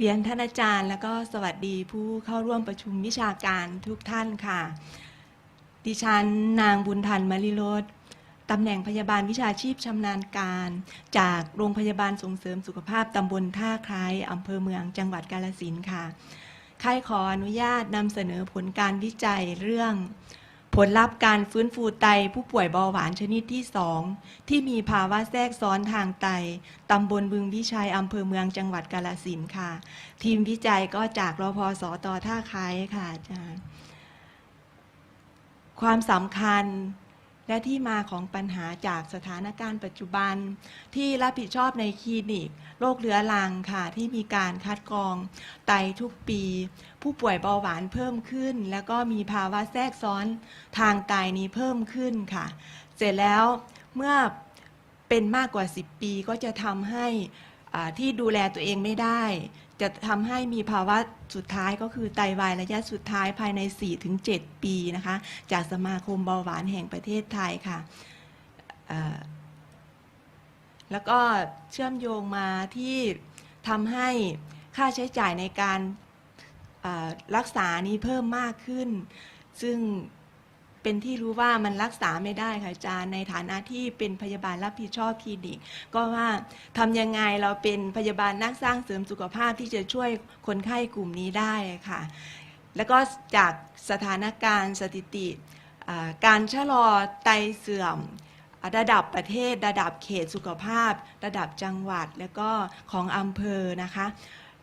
เรียนท่านอาจารย์แล้วก็สวัสดีผู้เข้าร่วมประชุมวิชาการทุกท่านค่ะ ดิฉันนางบุญทันมลิโรธตำแหน่งพยาบาลวิชาชีพชำนาญการ จากโรงพยาบาลส่งเสริมสุขภาพตำบลท่าคล้ายอำเภอเมืองจังหวัดกาลสินค่ะค่ายขออนุญาตนำเสนอผลการวิจัยเรื่อง ผลลัพธ์การฟื้นฟูไตผู้ป่วยเบาหวานชนิดที่ 2 ที่มีภาวะแทรกซ้อนทางไต ตำบลบึงพิชัย อำเภอเมืองจังหวัดกาลสินค่ะ ทีมวิจัยก็จากรพสตท่าคายค่ะอาจารย์ ความสำคัญและที่มาของปัญหาจากสถานการณ์ปัจจุบัน ที่รับผิดชอบในคลินิกโรคเรื้อรังค่ะ ที่มีการคัดกรองไตทุกปี ผู้ป่วยเบาหวานเพิ่มขึ้น แล้วก็มีภาวะแทรกซ้อนทางไตนี้เพิ่มขึ้นค่ะ เสร็จแล้วเมื่อเป็นมากกว่า 10 ปีก็จะทำให้อ่าที่ดูแลตัวเองไม่ได้ จะทำให้มีภาวะสุดท้ายก็คือไตวายระยะสุดท้ายภายใน 4-7 ปีนะคะ จากสมาคมเบาหวานแห่งประเทศไทยค่ะแล้วก็เชื่อมโยงมาที่ทำให้ค่าใช้จ่ายในการ รักษานี้เพิ่มมากขึ้น ซึ่งเป็นที่รู้ว่ามันรักษาไม่ได้ค่ะอาจารย์ในฐานะที่เป็นพยาบาลรับผิดชอบคลินิก ก็ว่าทำยังไงเราเป็นพยาบาลนักสร้างเสริมสุขภาพที่จะช่วยคนไข้กลุ่มนี้ได้ค่ะ แล้วก็จากสถานการณ์สถิติการชะลอไตเสื่อมระดับประเทศ ระดับเขตสุขภาพ ระดับจังหวัด แล้วก็ของอำเภอนะคะ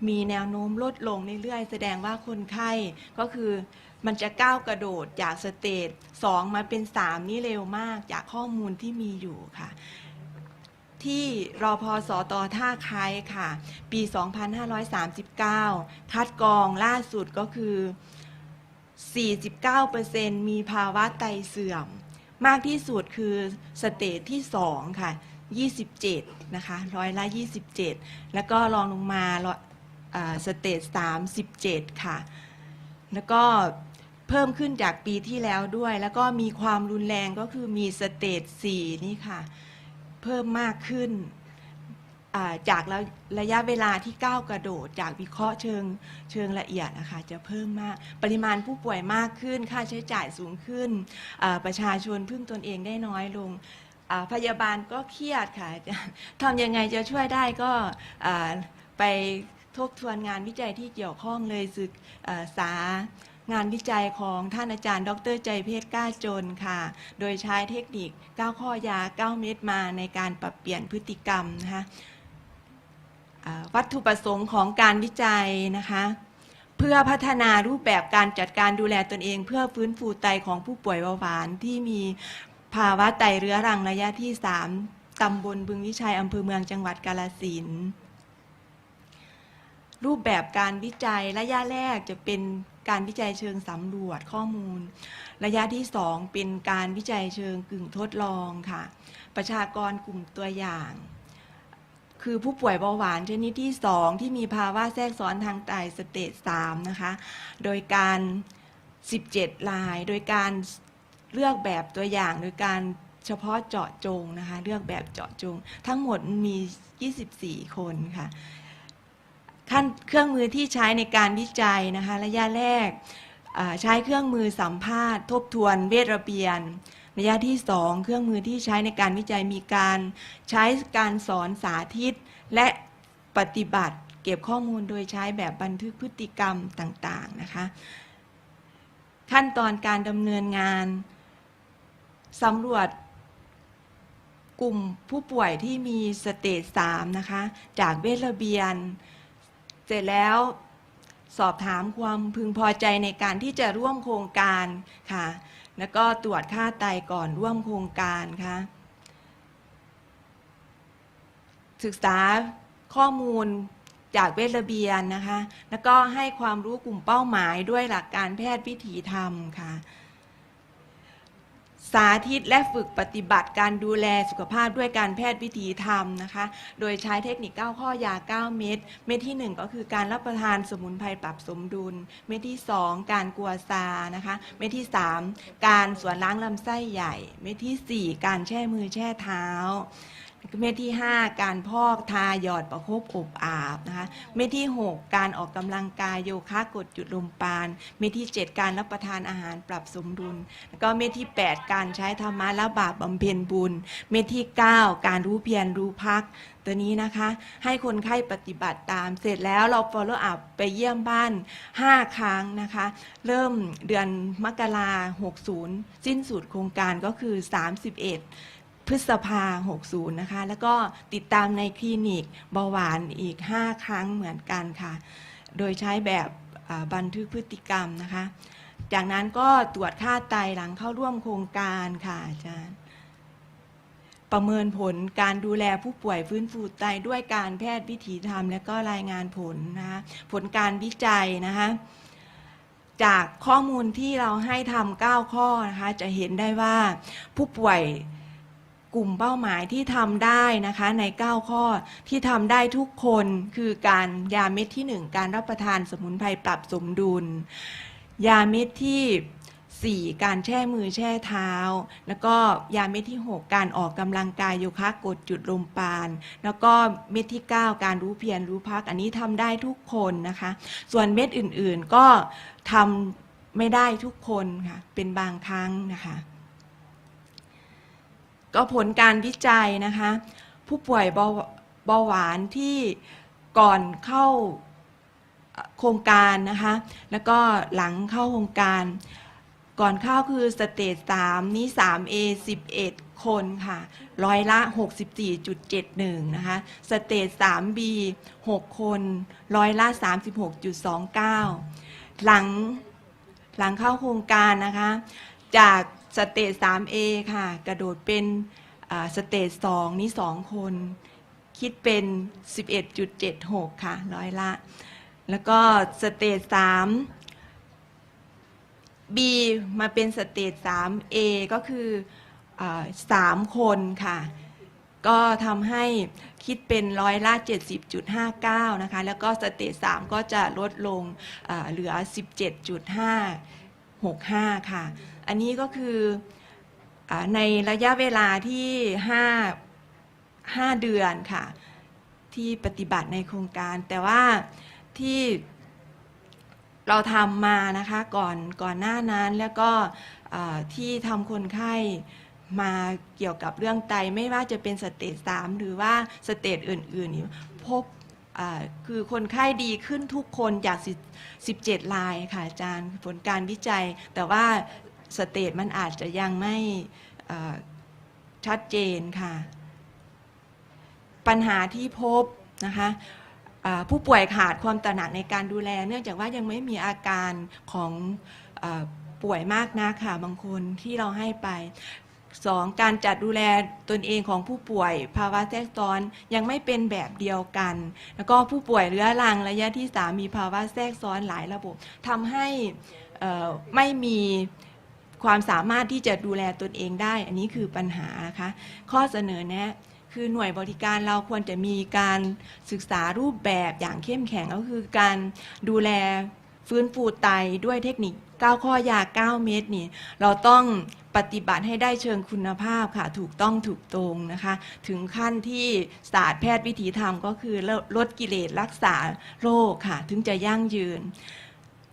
มีแนวโน้มลดลงเรื่อยๆ แสดงว่าคนไข้ก็คือมันจะก้าวกระโดดจากสเตจ2มาเป็น 3 นี่เร็วมากจากข้อมูลที่มีอยู่ค่ะ ที่รอพอสอตอท่าคายค่ะ ปี 2539 คัดกรองล่าสุดก็คือ 49%มีภาวะไตเสื่อม มากที่สุดคือสเตจที่ 2 ค่ะ 27 นะคะร้อยละ 27 แล้วก็รองลงมาร้อยอ่า สเตจ3 17 ค่ะ แล้วก็เพิ่มขึ้นจากปีที่แล้วด้วย แล้วก็มีความรุนแรงก็คือมีสเตจ4นี่ค่ะ เพิ่มมากขึ้นจากระระยะเวลาที่ก้าวกระโดด จากวิเคราะห์เชิงเชิงละเอียดนะคะจะเพิ่มมาก ปริมาณผู้ป่วยมากขึ้น ค่าใช้จ่ายสูงขึ้น ประชาชนพึ่งตนเองได้น้อยลง พยาบาลก็เครียดค่ะทำยังไงจะช่วยได้ก็ไป ทบทวนงานวิจัยที่เกี่ยวข้องเลยศึกษางานวิจัยของท่านอาจารย์ ดรใจเพชรก้าจนค่ะ โดยใช้เทคนิค 9 ข้อยา 9 เม็ดมาในการปรับเปลี่ยนพฤติกรรมนะคะวัตถุประสงค์ของการวิจัยนะคะเพื่อพัฒนารูปแบบการจัดการดูแลตนเอง เพื่อฟื้นฟูไตของผู้ป่วยเบาหวานที่มีภาวะไตเรื้อรังระยะที่ 3 ตำบลบึงวิชัยอำเภอเมืองจังหวัดกาลสินธุ์ รูปแบบการวิจัยระยะแรกจะเป็นการวิจัยเชิงสำรวจข้อมูล ระยะที่ 2 เป็นการวิจัยเชิงกึ่งทดลองค่ะ ประชากรกลุ่มตัวอย่าง คือผู้ป่วยเบาหวานชนิดที่ 2 ที่มีภาวะแทรกซ้อนทางไตสเตจ3นะคะ โดยการ 17ลาย โดยการเลือกแบบตัวอย่าง โดยการเฉพาะเจาะจงนะคะ เลือกแบบเจาะจง ทั้งหมดมี 24 คนค่ะ ขั้นเครื่องมือที่ใช้ในการวิจัยนะคะระยะแรกใช้เครื่องมือสัมภาษณ์ ทบทวนเวทระเบียน ระยะที่ 2 เครื่องมือที่ใช้ในการวิจัยมีการใช้การสอนสาธิต และปฏิบัติเก็บข้อมูลโดยใช้แบบบันทึกพฤติกรรมต่างๆนะคะขั้นตอนการดำเนินงานสำรวจกลุ่มผู้ป่วยที่มีสเตจ3นะคะจากเวทระเบียน เสร็จแล้วสอบถามความพึงพอใจในการที่จะร่วมโครงการค่ะ แล้วก็ตรวจค่าไตก่อนร่วมโครงการค่ะ ศึกษาข้อมูลจากเวทระเบียนนะคะ แล้วก็ให้ความรู้กลุ่มเป้าหมายด้วยหลักการแพทย์วิถีธรรมค่ะ สาธิตและฝึกปฏิบัติการดูแลสุขภาพด้วยการแพทย์วิถีธรรมนะคะ โดยใช้เทคนิค 9 ข้อยา 9 เม็ด เม็ดที่ 1 ก็คือการรับประทานสมุนไพรปรับสมดุล เม็ดที่ 2 การกลัวซา นะคะ เม็ดที่ 3 การสวนล้างลำไส้ใหญ่ เม็ดทีสี่4 การแช่มือแช่เท้า เม็ดที่ 5 การพอกทาหยอดประคบอบอาบนะคะเม็ดที่ 6 การออกกำลังกายโยคะกดจุดลมปาน เม็ดที่ 7 การรับประทานอาหารปรับสมดุล แล้วก็เม็ดที่ 8 การใช้ธรรมะและบาปบำเพ็ญบุญ เม็ดที่ 9 การรู้เพียรรู้พักตัวนี้นะคะ ให้คนไข้ปฏิบัติตามเสร็จแล้วเรา follow up ไปเยี่ยมบ้าน 5 ครั้งนะคะ เริ่มเดือนมกรา60 สิ้นสุดโครงการก็คือ 31 ษภา 60 นะคะ แล้วก็ติดตามในคลินิกเบาหวานอีก 5 ครั้งเหมือนกันค่ะ โดยใช้แบบบันทึกพฤติกรรมนะคะ จากนั้นก็ตรวจค่าไตหลังเข้าร่วมโครงการค่ะอาจารย์ ประเมินผลการดูแลผู้ป่วยฟื้นฟูไตด้วยการแพทย์วิถีธรรม และก็รายงานผลนะคะผลการวิจัยนะคะจากข้อมูลที่เราให้ทำเก้าข้อนะคะ จะเห็นได้ว่าผู้ป่วย กลุ่มเป้าหมายที่ทำได้นะคะใน 9 ข้อที่ทำได้ทุกคนคือการยาเม็ดที่ 1 การรับประทานสมุนไพรปรับสมดุล ยาเม็ดที่ 4 การแช่มือแช่เท้า แล้วก็ยาเม็ดที่ 6 การออกกำลังกายโยคะกดจุดลมปาน แล้วก็เม็ดที่ 9 การรู้เพียรรู้พัก อันนี้ทำได้ทุกคนนะคะ ส่วนเม็ดอื่นๆก็ทำไม่ได้ทุกคนค่ะเป็นบางครั้งนะคะ ก็ผลการวิจัยนะคะ ผู้ป่วยเบาเบาหวานที่ก่อนเข้าโครงการนะคะ แล้วก็หลังเข้าโครงการ ก่อนเข้าคือสเตจ3นี้ 3A 11 คนค่ะ ร้อยละ 64.71 นะคะ สเตจ 3B 6 คน ร้อยละ 36.29 หลังหลังเข้าโครงการนะคะ จาก สเตจ 3A ค่ะ กระโดดเป็นสเตจ 2 นี่ 2 คน คิดเป็น 11.76 ค่ะ ร้อยละ แล้วก็สเตจ 3 B มาเป็นสเตจ 3A ก็คืออาสามคนค่ะ ก็ทำให้คิดเป็นร้อยละ 70.59 นะคะ แล้วก็สเตจ 3 ก็จะลดลงอ่าเหลือ 17.565 ค่ะ อันนี้ก็คืออในระยะเวลาที่5 5เดือนค่ะ ที่ปฏิบัติในโครงการ แต่ว่าที่เราทำมานะคะก่อนก่อนหน้านั้นแล้วก็ที่ทำคนไข้มาเกี่ยวกับเรื่องไตไม่ว่าจะเป็นสเตจสามหรือว่าสเตจอื่นๆพบคือคนไข้ดีขึ้นทุกคนจาก10 17รายค่ะอาจารย์ผลการวิจัย แต่ว่า สเตจมันอาจจะยังไม่ชัดเจนค่ะ ปัญหาที่พบนะคะผู้ป่วยขาดความตระหนักในการดูแล เนื่องจากว่ายังไม่มีอาการของอป่วยมากนักค่ะบางคนที่เราให้ไปสองการจัดดูแลตนเองของผู้ป่วย ภาวะแทรกซ้อนยังไม่เป็นแบบเดียวกัน แล้วก็ผู้ป่วยเรื้อรังระยะที่สามมีภาวะแทรกซ้อนหลายระบบทำให้ไม่มี ความสามารถที่จะดูแลตนเองได้ อันนี้คือปัญหานะคะข้อเสนอแนะคือหน่วยบริการเราควรจะมีการศึกษารูปแบบอย่างเข้มแข็งก็คือการดูแลฟื้นฟูไตด้วยเทคนิค 9 ข้อยา 9 เม็ดนี่ เราต้องปฏิบัติให้ได้เชิงคุณภาพค่ะ ถูกต้องถูกตรงนะคะ ถึงขั้นที่ศาสตร์แพทย์วิถีธรรมก็คือลดกิเลสรักษาโรคค่ะ ถึงจะยั่งยืน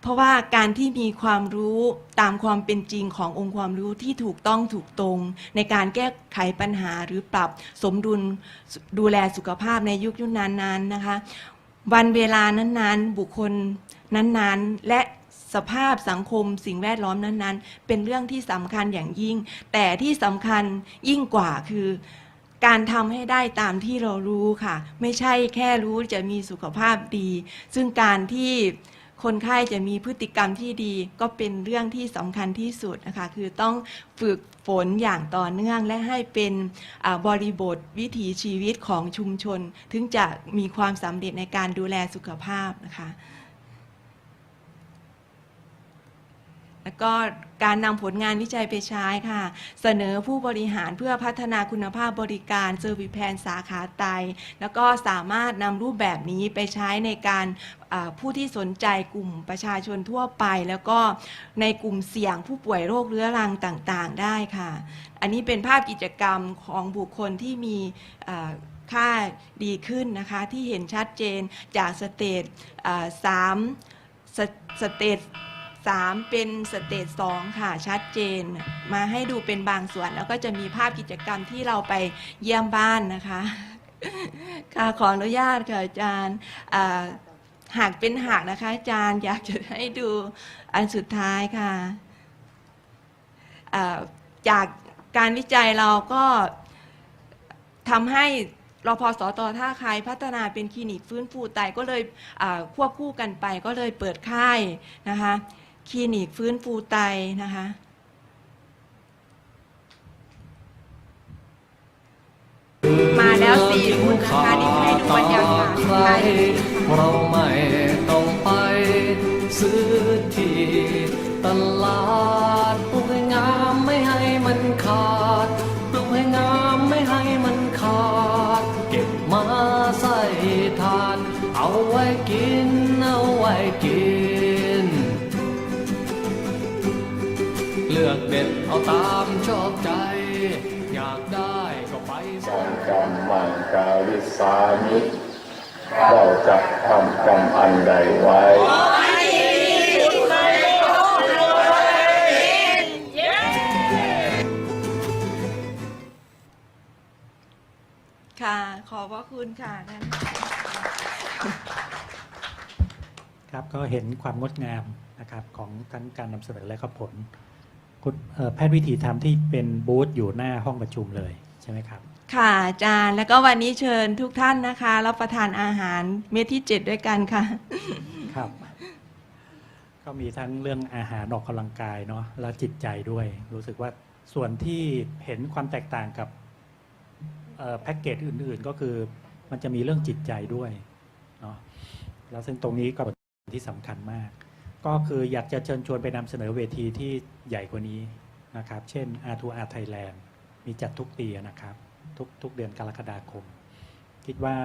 เพราะว่าการที่มีความรู้ตามความเป็นจริงขององค์ความรู้ที่ถูกต้องถูกตรง ในการแก้ไขปัญหาหรือปรับสมดุลดูแลสุขภาพในยุคยุคนั้นๆนะคะ วันเวลานั้นๆ บุคคลนั้นๆ และสภาพสังคมสิ่งแวดล้อมนั้นๆ เป็นเรื่องที่สำคัญอย่างยิ่ง แต่ที่สำคัญยิ่งกว่าคือการทำให้ได้ตามที่เรารู้ค่ะ ไม่ใช่แค่รู้จะมีสุขภาพดี ซึ่งการที่ คนไข้จะมีพฤติกรรมที่ดีก็เป็นเรื่องที่สำคัญที่สุดนะคะคือต้องฝึกฝนอย่างต่อเนื่องและให้เป็นบริบทวิถีชีวิตของชุมชน ถึงจะมีความสำเร็จในการดูแลสุขภาพนะคะ แล้วก็การนำผลงานวิจัยไปใช้ค่ะ เสนอผู้บริหารเพื่อพัฒนาคุณภาพบริการเซอร์วิสแพนสาขาไต แล้วก็สามารถนำรูปแบบนี้ไปใช้ในการผู้ที่สนใจกลุ่มประชาชนทั่วไป แล้วก็ในกลุ่มเสี่ยงผู้ป่วยโรคเรื้อรังต่างๆ ได้ค่ะ อันนี้เป็นภาพกิจกรรมของบุคคลที่มีค่าดีขึ้นนะคะ ที่เห็นชัดเจนจากสเตจสามสสเตจ สามเป็นสเตจสองค่ะ ชัดเจน มาให้ดูเป็นบางส่วน แล้วก็จะมีภาพกิจกรรมที่เราไปเยี่ยมบ้านนะคะ ค่ะขออนุญาตค่ะอาจารย์หากเป็นหากนะคะ อาจารย์อยากจะให้ดูอันสุดท้ายค่ะจากการวิจัยเราก็ทำให้รพสตท่าคายพัฒนาเป็นคลินิกฟื้นฟูไตก็เลยอ่าควบคู่กันไปก็เลยเปิดค่ายนะคะ คลินิกฟื้นฟูไตนะคะ มาแล้วสี่คนนะคะนี่ให้ดูบรรยากาศใครภายใน กาวิสามิเราจะทำกรรมอันใดไว้ค่ะ ขอบพระคุณค่ะท่านครับก็เห็นความงดงามนะครับของทั้งการนำเสนอและก็ผลคุณเอ่อแพทย์วิถีธรรมที่เป็นบูธอยู่หน้าห้องประชุมเลยใช่ไหมครับ ค่ะ อาจารย์แล้วก็วันนี้เชิญทุกท่านนะคะรับประทานอาหารเม็ดที่เจ็ดด้วยกันค่ะ ครับ ก็มีทั้งเรื่องอาหารออกกำลังกายเนาะแล้วจิตใจด้วย รู้สึกว่าส่วนที่เห็นความแตกต่างกับเอ่อแพ็กเกจอื่น ๆ ก็คือมันจะมีเรื่องจิตใจด้วยเนาะแล้วซึ่งตรงนี้ก็เป็นที่สำคัญมาก ก็คืออยากจะเชิญชวนไปนำเสนอเวทีที่ใหญ่กว่านี้นะครับ เช่น R2R Thailand มีจัดทุกปีนะครับ ทุกทุกเดือนกรกฎาคม คิดว่า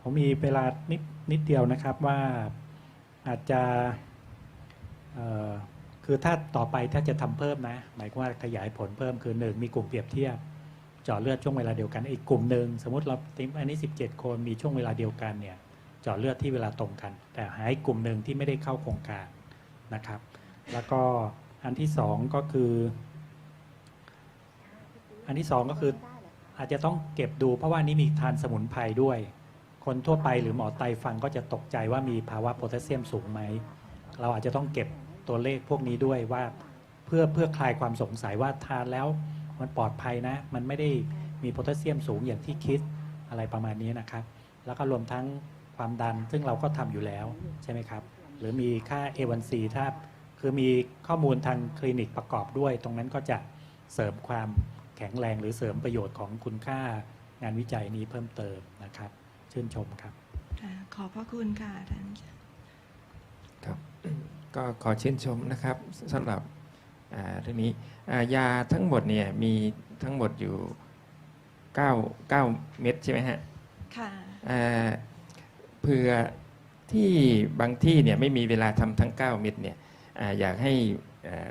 ผมมีเวลานิดนิดเดียวนะครับว่าอาจจะคือถ้าต่อไปถ้าจะทำเพิ่มนะ หมายความว่าขยายผลเพิ่มคือหนึ่งมีกลุ่มเปรียบเทียบเจาะเลือดช่วงเวลาเดียวกันอีกกลุ่มหนึ่งสมมติเราติมอันนี้ 17 คนมีช่วงเวลาเดียวกันเนี่ยเจาะเลือดที่เวลาตรงกัน แต่หายกลุ่มหนึ่งที่ไม่ได้เข้าโครงการนะครับ แล้วก็อันที่สองก็คือ อันที่สองก็คืออาจจะต้องเก็บดู เพราะว่านี่มีทานสมุนไพรด้วย คนทั่วไปหรือหมอไตฟังก็จะตกใจว่ามีภาวะโพแทสเซียมสูงไหม เราอาจจะต้องเก็บตัวเลขพวกนี้ด้วยว่าเพื่อเพื่อคลายความสงสัยว่าทานแล้วมันปลอดภัยนะ มันไม่ได้มีโพแทสเซียมสูงอย่างที่คิดอะไรประมาณนี้นะครับ แล้วก็รวมทั้งความดันซึ่งเราก็ทำอยู่แล้วใช่ไหมครับ หรือมีค่า A1C ถ้าคือมีข้อมูลทางคลินิกประกอบด้วย ตรงนั้นก็จะเสริมความ แข็งแรงหรือเสริมประโยชน์ของคุณค่างานวิจัยนี้เพิ่มเติมนะครับ ชื่นชมครับค่ะขอบพระคุณค่ะท่านครับ ก็ขอชื่นชมนะครับสำหรับอ่าเรื่องนี้อ่ายาทั้งหมดเนี่ยมีทั้งหมดอยู่9 9เม็ดใช่ไหมฮะ ค่ะอ่าเผื่อที่บางที่เนี่ยไม่มีเวลาทำทั้ง 9 เม็ดเนี่ยอาอยากให้อ่า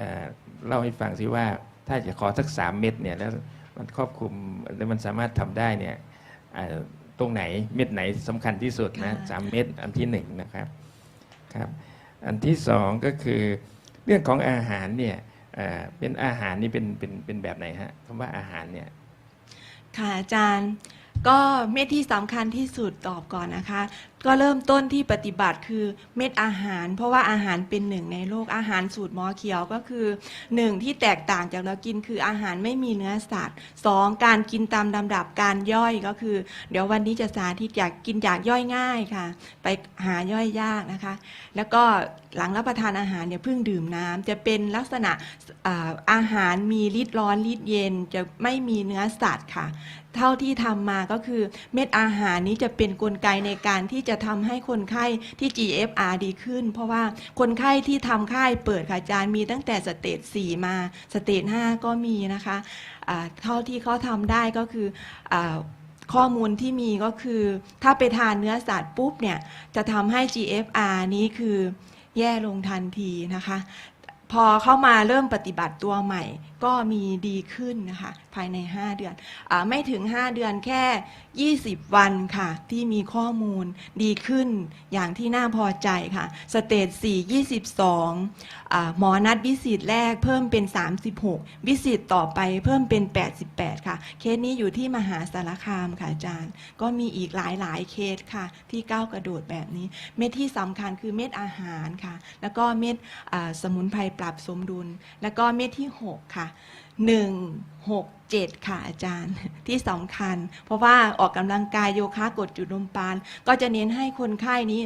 อ่าเล่าให้ฟังสิว่า ถ้าจะขอสัก3เม็ดเนี่ยแล้วมันครอบคลุมแล้วมันสามารถทำได้เนี่ยอ่าตรงไหนเม็ดไหนสำคัญที่สุดนะค่ะสามเม็ดอันที่หนึ่งนะครับครับ อันที่สองก็คือเรื่องของอาหารเนี่ยเอ่อเป็นอาหารนี่เป็นเป็นเป็นแบบไหนฮะคำว่าอาหารเนี่ยค่ะอาจารย์ก็เม็ดที่สำคัญที่สุดตอบก่อนนะคะก็เริ่มต้นที่ปฏิบัติคือเม็ดอาหาร เพราะว่าอาหารเป็นหนึ่งในโลกอาหารสูตรหมอเขียวก็คือหนึ่งที่แตกต่างจากเรากินคืออาหารไม่มีเนื้อสัตว์สองการกินตามลำดับการย่อยก็คือ เดี๋ยววันนี้จะสาธิตอยากกินอยากย่อยง่ายค่ะ ไปหาย่อยยากนะคะ แล้วก็หลังรับประทานอาหารเนี่ยเพิ่งดื่มน้ำจะเป็นลักษณะอาหารมีฤทธิ์ร้อนฤทธิ์เย็นจะไม่มีเนื้อสัตว์ค่ะ เท่าที่ทำมาก็คือเม็ดอาหารนี้จะเป็นนกลไกในการที่จะจะทำให้คนไข้ที่ GFR ดีขึ้น เพราะว่าคนไข้ที่ทำค่ายเปิดค่ะอาจารย์มีตั้งแต่สเตจ4มาสเตจ5ก็มีนะคะเท่าที่เขาทำได้ก็คืออข้อมูลที่มีก็คือ ถ้าไปทานเนื้อสัตว์ปุ๊บเนี่ยจะทำให้ GFR นี้คือแย่ลงทันทีนะคะ พอเข้ามาเริ่มปฏิบัติตัวใหม่ ก็มีดีขึ้นนะคะภายใน 5 เดือนอไม่ถึง 5 เดือนแค่ 20 วันค่ะ ที่มีข้อมูลดีขึ้นอย่างที่น่าพอใจค่ะ สเตจ4 22อ่าหมอนัดวิสิตแรกเพิ่มเป็น 36 วิสิตต่อไปเพิ่มเป็น 88 ค่ะ เคสนี้อยู่ที่มหาสารคามค่ะอาจารย์ ก็มีอีกหลาย ๆ เคสค่ะ ที่ก้าวกระโดดแบบนี้ เม็ดที่สำคัญคือเม็ดอาหารค่ะ แล้วก็เม็ดสมุนไพรปรับสมดุล แล้วก็เม็ดที่ 6 ค่ะ1 6 7 ค่ะอาจารย์ที่สำคัญ เพราะว่าออกกำลังกายโยคะกดจุดลมปาน ก็จะเน้นให้คนไข้นี้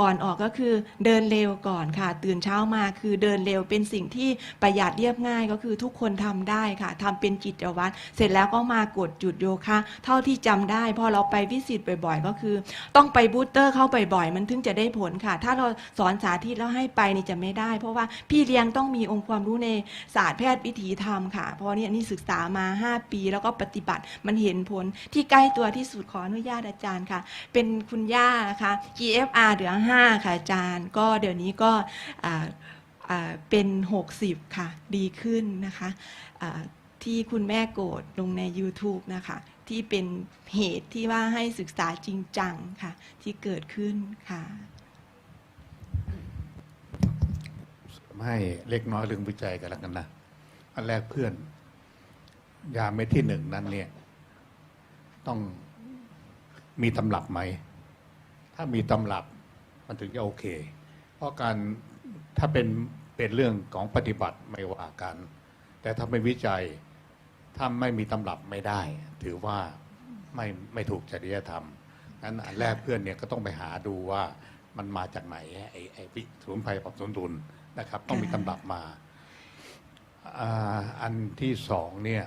ก่อนออกก็คือเดินเร็วก่อนค่ะ ตื่นเช้ามาคือเดินเร็วเป็นสิ่งที่ประหยัดเรียบง่ายก็คือทุกคนทำได้ค่ะทำเป็นกิจวัตรเสร็จแล้วก็มากดจุดโยคะ เท่าที่จำได้พอเราไปวิสิตบ่อยๆ ก็คือ ต้องไปบูสเตอร์เข้าบ่อยๆ มันถึงจะได้ผลค่ะ ถ้าเราสอนสาธิตแล้วให้ไปนี่จะไม่ได้ เพราะว่าพี่เลี้ยงต้องมีองค์ความรู้ในศาสตร์แพทย์วิถีธรรมค่ะ เพราะเนี่ยนี่ศึกกษามา 5 ปี แล้วก็ปฏิบัติมันเห็นผลที่ใกล้ตัวที่สุดขออนุญาตอาจารย์ค่ะ เป็นคุณย่านะคะ GFR เหลือ 5 ค่ะอาจารย์ ก็เดี๋ยวนี้ก็เป็น 60 ค่ะ ดีขึ้นนะคะที่คุณแม่โกรธลงใน YouTube นะคะ ที่เป็นเหตุที่ว่าให้ศึกษาจริงจังค่ะ ที่เกิดขึ้นค่ะให้เล็กน้อยเรื่องวิจัยกันแล้วกันนะ อันแรกเพื่อน ยาเม็ดที่หนึ่งนั้นเนี่ย ต้องมีตำรับไหม ถ้ามีตำรับมันถึงจะโอเค เพราะการถ้าเป็นเป็นเรื่องของปฏิบัติไม่ว่ากัน แต่ถ้าเป็นวิจัยถ้าไม่มีตำรับไม่ได้ ถือว่าไม่ไม่ถูกจริยธรรมงั้นอันแรกเพื่อนเนี่ยก็ต้องไปหาดูว่ามันมาจากไหนไอ้ไอ้วิสมุนไพรปรับสมดุลนะครับ ต้องมีตำรับมาอ,อันที่สองเนี่ย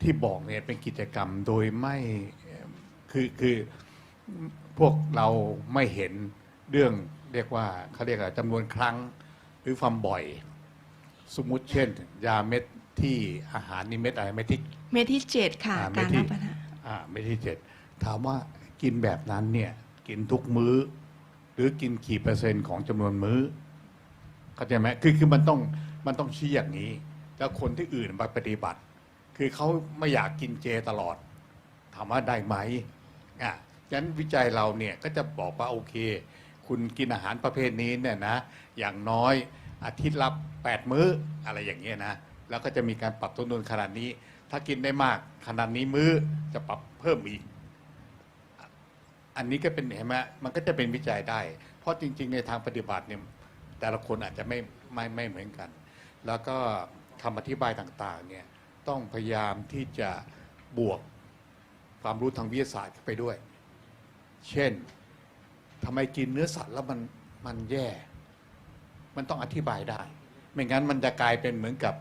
ที่บอกเนี่ยเป็นกิจกรรมโดยไม่คือคือพวกเราไม่เห็นเรื่องเรียกว่าเขาเรียกอะไรจำนวนครั้งหรือความบ่อย สมมุติเช่น ยาเม็ดที่อาหารนี่เม็ดอะไรเม็ดที่เม็ดที่เจ็ดค่ะอ่าเม็กาดรที่รับประทานอ่าเม็ดที่เจ็ดถามว่ากินแบบนั้นเนี่ยกินทุกมื้อ หรือกินกี่เปอร์เซ็นต์ของจำนวนมื้อเข้าใจไหมคือคือมันต้องมันต้องชี้อย่างนี้ แล้วคนที่อื่นมาปฏิบัติ คือเขาไม่อยากกินเจตลอดถามว่าได้ไหมอะฉะนั้นวิจัยเราเนี่ยก็จะบอกว่าโอเค คุณกินอาหารประเภทนี้เนี่ยนะอย่างน้อยอาทิตย์ละแปดมื้ออะไรอย่างเงี้ยนะแล้วก็จะมีการปรับต้นทุนขนาดนี้ ถ้ากินได้มากขนาดนี้มื้อจะปรับเพิ่มอีก อันนี้ก็เป็นเห็นไหมมันก็จะเป็นวิจัยได้ เพราะจริง ๆ ในทางปฏิบัติเนี่ยแต่ละคนอาจจะไม่ไม่ไม่เหมือนกัน แล้วก็ คำอธิบายต่างๆเนี่ยต้องพยายามที่จะบวกความรู้ทางวิทยาศาสตร์เข้าไปด้วย เช่นทำไมกินเนื้อสัตว์แล้วมันมันแย่ มันต้องอธิบายได้ ไม่งั้นมันจะกลายเป็นเหมือนกับ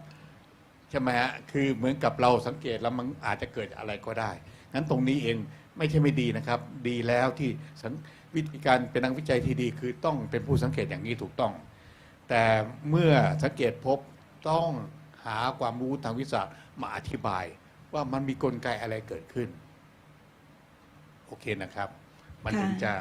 ใช่ไหมฮะคือเหมือนกับเราสังเกตแล้วมันอาจจะเกิดอะไรก็ได้งั้นตรงนี้เองไม่ใช่ไม่ดีนะครับ ดีแล้วที่สังวิธีการเป็นนักวิจัยที่ดีคือต้องเป็นผู้สังเกตอย่างนี้ถูกต้อง แต่เมื่อสังเกตพบต้อง หาความรู้ทางวิทยาศาสตร์มาอธิบาย ว่ามันมีกลไกอะไรเกิดขึ้น โอเคนะครับ มันถึงจะ